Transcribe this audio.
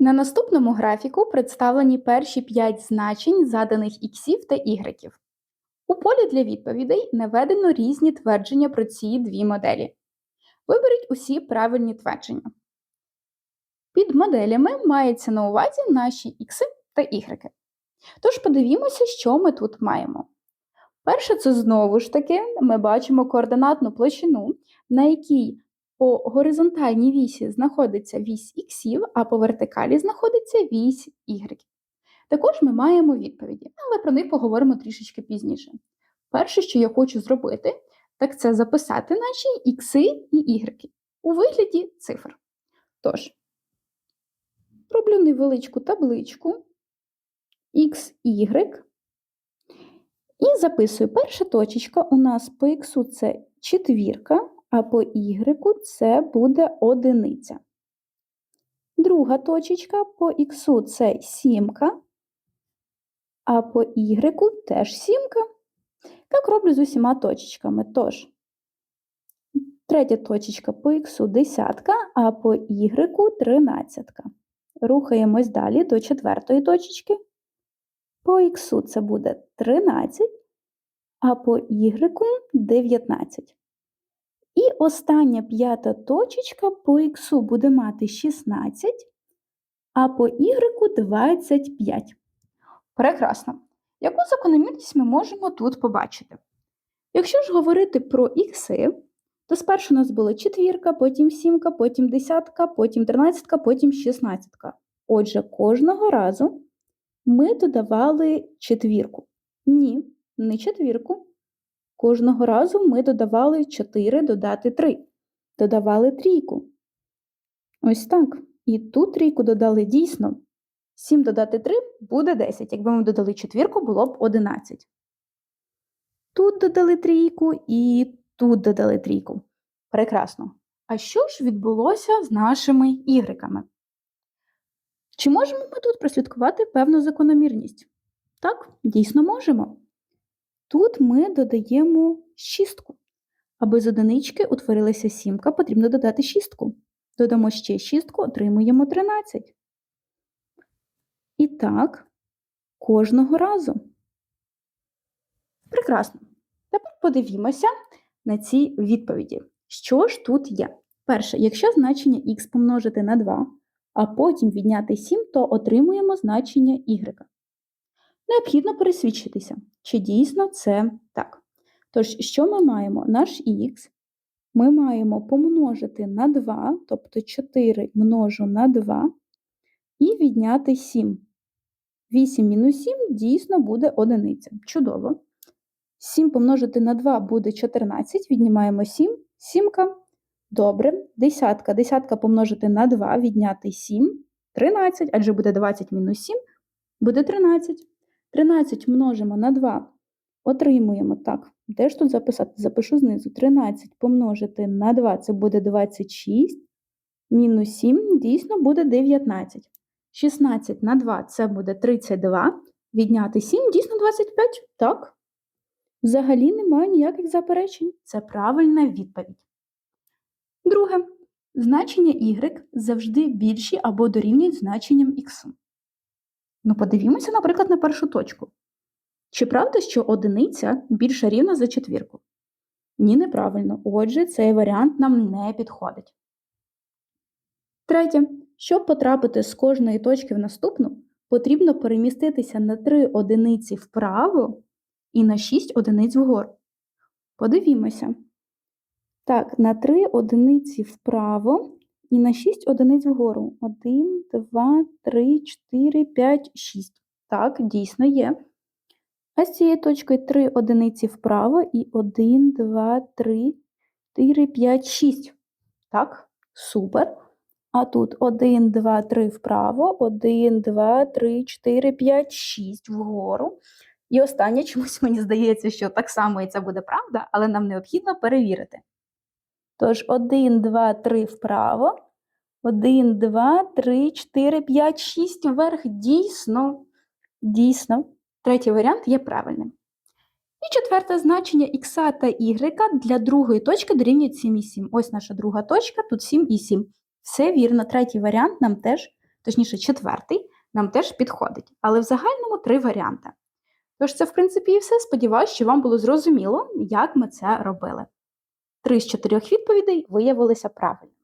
На наступному графіку представлені перші 5 значень заданих іксів та ігреків. У полі для відповідей наведено різні твердження про ці дві моделі. Виберіть усі правильні твердження. Під моделями мається на увазі наші ікси та ігреки. Тож подивімося, що ми тут маємо. Перше, це знову ж таки ми бачимо координатну площину, на якій по горизонтальній вісі знаходиться вісь іксів, а по вертикалі знаходиться вісь ігреків. Також ми маємо відповіді, але про них поговоримо трішечки пізніше. Перше, що я хочу зробити, так це записати наші ікси і ігреки у вигляді цифр. Тож, роблю невеличку табличку x, y. І записую, перша точечка у нас по х це четвірка, а по y це буде одиниця. Друга точечка по х це сімка, а по y теж сімка. Так роблю з усіма точечками. Тож, третя точечка по х десятка, а по y тринадцятка. Рухаємось далі до четвертої точечки. По х це буде 13, а по y 19. Остання п'ята точечка по х буде мати 16, а по y 25. Прекрасно. Яку закономірність ми можемо тут побачити? Якщо ж говорити про ікси, то спершу у нас була четвірка, потім сімка, потім десятка, потім тринадцятка, потім шістнадцятка. Отже, кожного разу ми додавали четвірку. Ні, не четвірку. Кожного разу ми додавали 4 додати 3. Додавали трійку. Ось так. І ту трійку додали дійсно. 7 додати 3 буде 10. Якби ми додали четвірку, було б 11. Тут додали трійку і тут додали трійку. Прекрасно. А що ж відбулося з нашими ігреками? Чи можемо ми тут прослідкувати певну закономірність? Так, дійсно можемо. Тут ми додаємо шістку. Аби з одинички утворилася сімка, потрібно додати шістку. Додамо ще шістку, отримуємо 13. І так, кожного разу. Прекрасно. Тепер подивімося на ці відповіді. Що ж тут є? Перше, якщо значення х помножити на 2, а потім відняти 7, то отримуємо значення y. Необхідно пересвідчитися, чи дійсно це так. Тож, що ми маємо? Наш х ми маємо помножити на 2, тобто 4 множу на 2, і відняти 7. 8 мінус 7 дійсно буде одиниця. Чудово. 7 помножити на 2 буде 14, віднімаємо 7, сімка. Добре, десятка. Десятка помножити на 2, відняти 7, 13, адже буде 20 мінус 7, буде 13. 13 множимо на 2, отримуємо так. Де ж тут записати? Запишу знизу. 13 помножити на 2 це буде 26, мінус 7 дійсно буде 19. 16 на 2 це буде 32, відняти 7 дійсно 25, так? Взагалі немає ніяких заперечень. Це правильна відповідь. Друге. Значення y завжди більші або дорівнюють значенням х. Ну, подивімося, наприклад, на першу точку. Чи правда, що одиниця більша рівна за четвірку? Ні, неправильно. Отже, цей варіант нам не підходить. Третє. Щоб потрапити з кожної точки в наступну, потрібно переміститися на 3 одиниці вправо і на 6 одиниць вгору. Подивімося. Так, на 3 одиниці вправо і на 6 одиниць вгору. 1, 2, 3, 4, 5, 6. Так, дійсно є. А з цією точкою 3 одиниці вправо і 1, 2, 3, 4, 5, 6. Так, супер. А тут 1, 2, 3 вправо, 1, 2, 3, 4, 5, 6 вгору. І останнє чомусь мені здається, що так само і це буде правда, але нам необхідно перевірити. Тож 1, 2, 3 вправо. 1, 2, 3, 4, 5, 6 вверх. Дійсно, дійсно. Третій варіант є правильним. І четверте значення х та y для другої точки дорівнюють 7 і 7. Ось наша друга точка, тут 7 і 7. Все вірно, третій варіант нам теж точніше, четвертий, нам теж підходить, але в загальному три варіанти. Тож це, в принципі, і все. Сподіваюсь, що вам було зрозуміло, як ми це робили. Три з чотирьох відповідей виявилися правильними.